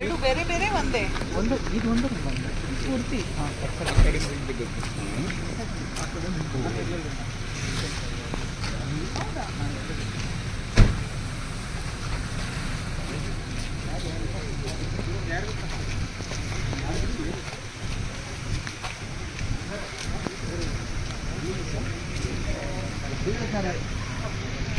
ಎರಡು ಬೇರೆ ಬೇರೆ ಒಂದೇ ಒಂದು ಇದು ಒಂದು ಪೂರ್ತಿ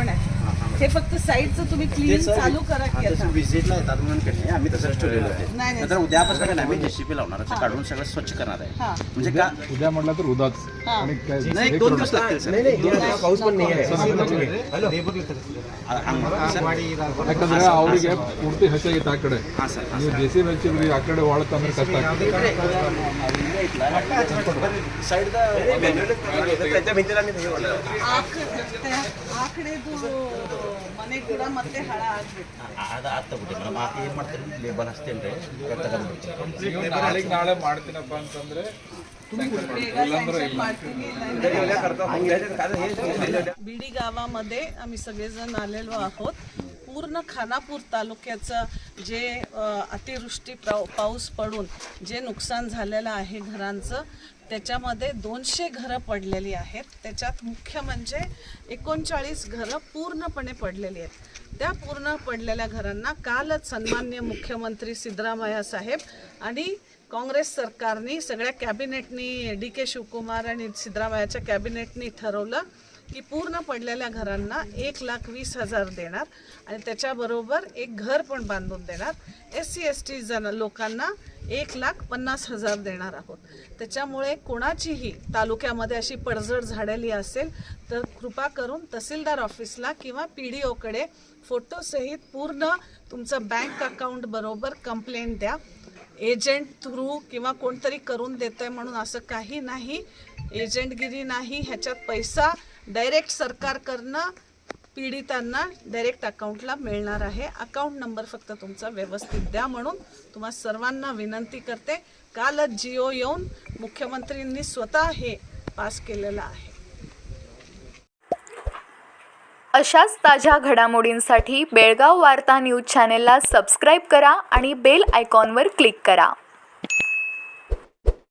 सीओ साहेब पण आहेत हे फक्त साईडचं तुम्ही क्लीन चालू करा की आता व्हिजिटला येतात म्हणून की नाही आम्ही तसंच ठेवलेलं आहे नाही, नाही. नंतर उद्यापासून काय नाही, आम्ही जेसीपी लावणार आहे. काढून सगळं स्वच्छ करणार आहे हा म्हणजे का उद्या म्हटलं तर उदाच हा. आणि काय नाही हे एक दोन करू दिवस नका. लागतील सर पाऊस पण नाही आहे ಆ- ಹಂಗ್ ಸರ್. ಯಾಕಂದ್ರೆ ಅವರಿಗೆ ಪೂರ್ತಿ ಹಸಿಯಾಗಿತ್ತು ಆ ಕಡೆ ಹಾ ಸರ್ ಹಾ ನೀವು ಜೆ ಸಿ ಬಿ ಹಚ್ಚಿದ್ರಿ ಆ ಕಡೆ ಒಳತಂದ್ರೆ ಕಷ್ಟ ಆಗ್ತದೆ ಸೈಡ್ त्यांच्या भिंतीला आम्ही हे वाढलं. ಆಕಡೆದು ಮನೆ ಕೂಡ ಮತ್ತೆ ಹಾಳ ಆಗ್ಬಿಟ್ಟು ಅದ ಆತ್ ತಗೊಳ್ಳಿ ಮೇಡಮ್ ಆತ ಏನು ಮಾಡ್ತಾರೆ ಲೇಬಲ್ ಹಚ್ತೇನೆ ರೀ ತಗೊಂಡ್ಬಿಡ್ತೀನಿ ನೀವು ನಾಳೆಗೆ ನಾಳೆ ಮಾಡ್ತೀನಪ್ಪ ಅಂತಂದ್ರೆ sanction ಮಾಡಿ. ಬೇಗ ಇಲ್ಲಾಂದ್ರೆ sanction ಇಲ್ಲ ಮಾಡ್ತೀವಿ, ಇಲ್ಲ बीडी गावामध्ये आम्ही सगळेजण आलेलो आहोत पूर्ण खानापूर तालुक्याचं जे अतिवृष्टी पाव- पाऊस पडून जे नुकसान झालेलं आहे घरांचं त्याच्यामध्ये दोनशे घरं पडलेली आहेत. त्याच्यात मुख्य म्हणजे एकोणचाळीस घरं पूर्णपणे पडलेली आहेत. त्या पूर्ण पडलेल्या घरांना कालच सन्मान्य मुख्यमंत्री सिद्धरामय्या साहेब आणि काँग्रेस सरकारनी सगळ्या कॅबिनेटनी डी के शिवकुमार आणि सिद्धरामय्याच्या कॅबिनेटनी ठरवलं की पूर्ण पडलेल्या घरांना एक लाख वीस हजार देणार आणि त्याच्याबरोबर एक घर पण बांधून देणार. एस सी एस टी जण लोकांना एक लाख पन्नास हजार देणार आहोत. त्याच्यामुळे कोणाचीही तालुक्यामध्ये अशी पडझड झाडेली असेल तर कृपा करून तहसीलदार ऑफिसला किंवा पी डी ओकडे फोटोसहित पूर्ण तुमचं बँक अकाउंट बरोबर कंप्लेंट द्या. एजंट थ्रू किंवा कोणतरी करून देत आहे म्हणून असं काही नाही. एजंटगिरी नाही. ह्याच्यात पैसा डायरेक्ट सरकारकडनं पीडितांना डायरेक्ट अकाउंटला मिळणार आहे. अकाउंट नंबर फक्त तुमचा व्यवस्थित द्या म्हणून तुम्हा सर्वांना विनंती करते. कालच जिओ येऊन मुख्यमंत्र्यांनी स्वतः हे पास केलेलं आहे. अशाच ताज्या घडामोडींसाठी बेळगाव वार्ता न्यूज चॅनेलला सबस्क्राईब करा आणि बेल आयकॉनवर क्लिक करा.